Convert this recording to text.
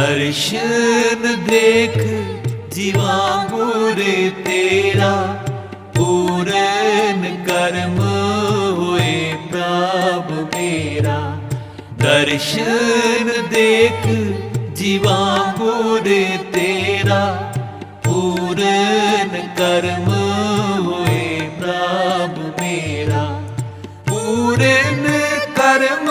ਦਰਸ਼ਨ ਦੇਖ ਜੀਵਾ ਮੂਰੇ ਤੇਰਾ, ਪੂਰਨ ਕਰਮ ਹੋਏ ਪ੍ਰਭ ਮੇਰਾ। ਦਰਸ਼ਨ ਦੇਖ ਜੀਵਾ ਮੂਰੇ ਤੇਰਾ, ਪੂਰਨ ਕਰਮ ਹੋਏ ਪ੍ਰਭ ਮੇਰਾ। ਪੂਰਨ ਕਰਮ